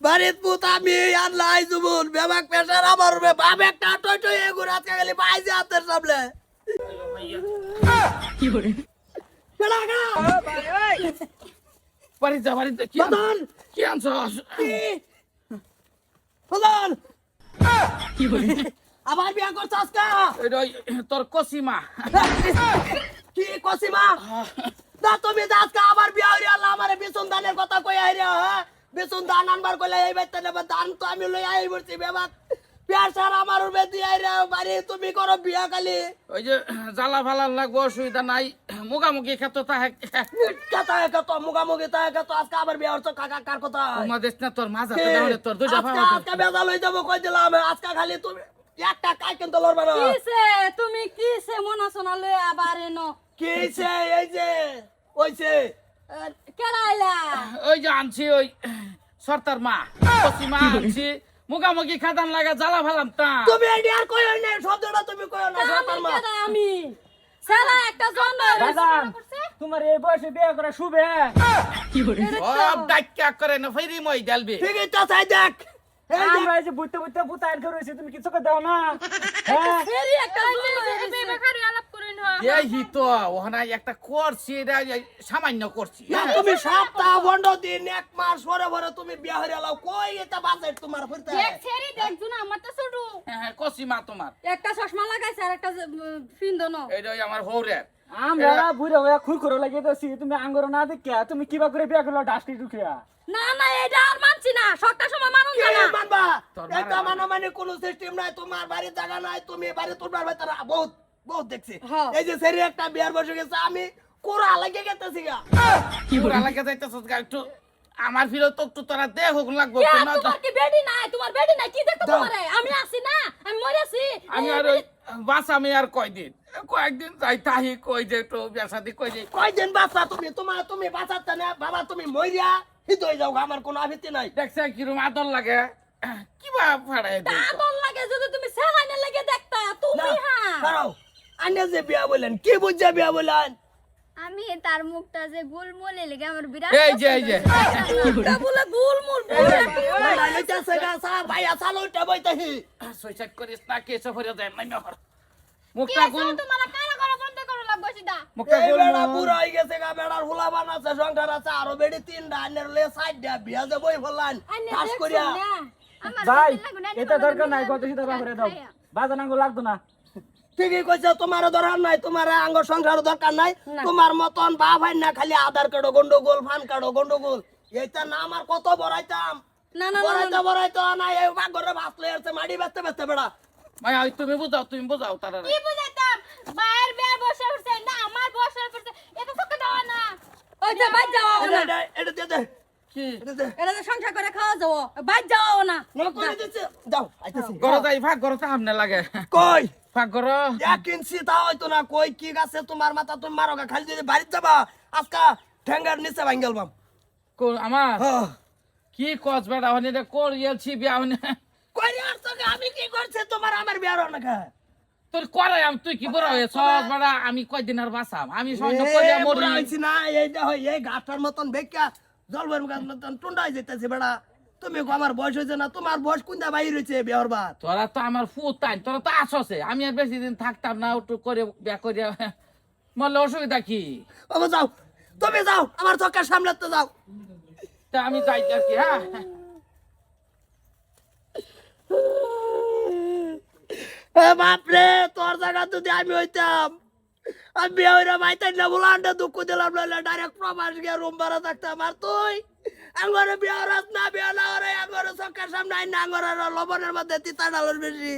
বাড়িত পুত আমি বেবাক পেশার আমার বাপ একটা টই টই এগুর আজকে গেলি পাইছে হাতের সামনে। কি কি আনছস কি? আবার বিয়া করছ আজকা? তোর কসিমা। কি কসিমা? না তুমি আজকে আবার বিয়া হইয়া আল্লাহ আমারে বিছুন দানের কথা কই আইরা হ্যাঁ? বিছুন দান আনবার কইলে এই বাইতে নেবে দান তো আমি লই আই বলছি বেবাক। বিয়ার সার আমার উবে দি আইরা বাড়ি তুমি করো বিয়া খালি। ওই যে জ্বালা ফালা লাগবো অসুবিধা নাই। মুখামুখি ক্ষেত্র তাহে। কথা কত মুগামুগি তা কত আজকে আবার বিয়া হচ্ছে কাকা কার কথা? আমাদের না তোর মাজা? তোর দুইটা আজকে ফাওয়া আজকে বেজাল হই যাব কই দিলাম? আজকে খালি তুমি একটা কাই কিন্তু লড়বে না। কিসে? তুমি কিসে মনা সোনা লয়ে আবার এনো? কি হইছে এই যে ওইছে ওই যে আনছি ওই সর্তার মা। কসিমা আনছি। মুখামুখি খাদান লাগা জ্বালা ফালাম তা। তুমি এডি আর কই না শব্দটা তুমি কই না আমি মা। আমি। সারা একটা জন্ম তোমার এই বয়সে বিয়ে করা শুভে। সব ডাক্কা করে না ফেরি মই ডালবি ঠিকই তো চাই দেখ। এই দেখ। আমরা যে বুঝতে বুঝতে বুতায়ের করে তুমি কিছু করে দাও না? হ্যাঁ একটা করেন এই হি তো একটা করছি এটা সামান্য করছি না তুমি সপ্তাহ বন্ধ দিন এক মাস পরে পরে তুমি বিয়া হয়ে কই এটা বাজেট তোমার ফিরতে? দেখ ছেড়ি দেখ জুনা আমার তো ছোট। হ্যাঁ, তোমার। একটা চশমা লাগাইছে আর একটা ফিন্দন। এইটা আমার হৌরের আমরা বুড়ে হয়ে খুর করে লাগিয়ে দিছি তুমি আঙ্গুর না দেখিয়া তুমি কিবা করে বিয়ে করল ডাস্টি ঢুকিয়া। না না এটা আর মানছি না সবটা সময় মানুন না। মানবা? এটা মানো মানে কোনো সিস্টেম নাই তোমার বাড়ির জায়গা নাই তুমি বাড়ি তোমার ভেতরে বহুত বহুত দেখছি। এই যে সেরি একটা বিয়ার বসে গেছে আমি কোরা লাগে গেতেছি গা। পুরা লাগে যাইতেছস গা একটু। আমার ফিরে তো একটু তোরা দেহ লাগবো না তোমার কি বেডি নাই? তোমার বেডি নাই? কি দেখো। তোমারে? আমি আছি না আমি মরে আছি আমি আর বাস আমি আর কয়দিন। কয়েকদিন যাই তাহি কই যে বেসাদি কই যে কয়দিন বাচ্চা তুমি? তোমার তুমি বাঁচাতে না বাবা তুমি মরিয়া হিত হয়ে যাও আমার কোনো আভিতি নাই। দেখছে কিরম আদর লাগে? কিবা ফাড়াই আদর লাগে যদি তুমি সেলাইনে লাগে দেখতা তুমি হ্যাঁ। দাঁড়াও যে বিয়া বললেন কি বুঝছে বিয়া বললেন আমি তার মুখটা যে গোলমলে লেগে আমার বিরাট এই যে এই যে। মুখটা বলে গুলমুল লইতেছে গা সা বইতেছি। সুইসাইড করিস না কেসে যায় নাই মুখটা গুল তোমার কারা করা বন্ধ করো লাগবো সেটা মুখটা গুল বেড়া বুড়া হয়ে গেছে গা বেড়ার হুলা বানাচ্ছে সংসার আছে আরও বেড়ি তিনটা আন্নের লে সাইড দিয়া বিয়া যে বই ফেলান করিয়া। ভাই এটা দরকার নাই কত সিধা করে দাও। বাজান লাগতো না। ঠিকই কইছে তোমার দরকার নাই তোমার আঙ্গ সংসার দরকার নাই। তোমার মতন বা ভাই না খালি আধার কার্ড গন্ডগোল ফান কার্ড গন্ডগোল। এইটা না আমার কত বড়াইতাম না না বড়াইতে বড়াইতে না এই ঘরে বাঁচলে এসে মাটি বেচতে বেচতে বেড়া। ওই তুমি বুঝাও তুমি বুঝাও তারা কি বুঝাইতাম? বসে উঠছে না আমার বসে উঠছে এটা তোকে দেওয়া না। ওই যে যাও না। এটা- দে কি? এটা দে এটা তো সংসার করে খাওয়া যাব বাদ যাও না। না করে দিচ্ছে। দাও আইতেছি। গরো যাই ভাগ তো আমনে লাগে। কই? ভাগ এক ইঞ্চি তা হয়তো না। কই কি গাছে তোমার মাথা তুমি মারো গা খালি যদি বাড়িতে যাবা আজকা নিচে ভাঙ্গেল বাম কোন আমার? হ্যাঁ। কি কস বেড়া হনে রে কোর ইয়েলছি বিয়া হনে। কই আর আমি কি করছে? তোমার আমার বিয়ার অনেক তোর আমি তুই কি বড় হয়ে আমি কয়দিন আর বাঁচাম? আমি সঙ্গে কইয়া মরি। না এইটা এই মতন বেকা জলবের গাছ মতন টুন্ডাই যেতেছে বেড়া তুমি আমার বয়স হয়েছে না তোমার বয়স কোনটা বাইর হয়েছে বিয়ার বাদ তোরা তো আমার টাইম তোরা তো আসছে আমি আর বেশি দিন থাকতাম না একটু করে বিয়া করে মরলে অসুবিধা কি? বাবা যাও। তুমি যাও আমার চক্কার সামলাতে যাও। তা আমি যাই আর কি হ্যাঁ। বাপরে তোর জায়গা যদি আমি হইতাম আমি বিয়ে হইরা মাইতাই না বলে আন্ডা দুঃখ দিলাম নইলে ডাইরেক্ট প্রবাস গিয়ে রুম ভাড়া থাকতাম। আর তুই? আঙ্গরে বিয়া হরাস না, বিয়া না ওরে আঙ্গরে চক্কার সামনে আইন না আঙ্গরে লবণের মধ্যে তিতা ডালের বেশি।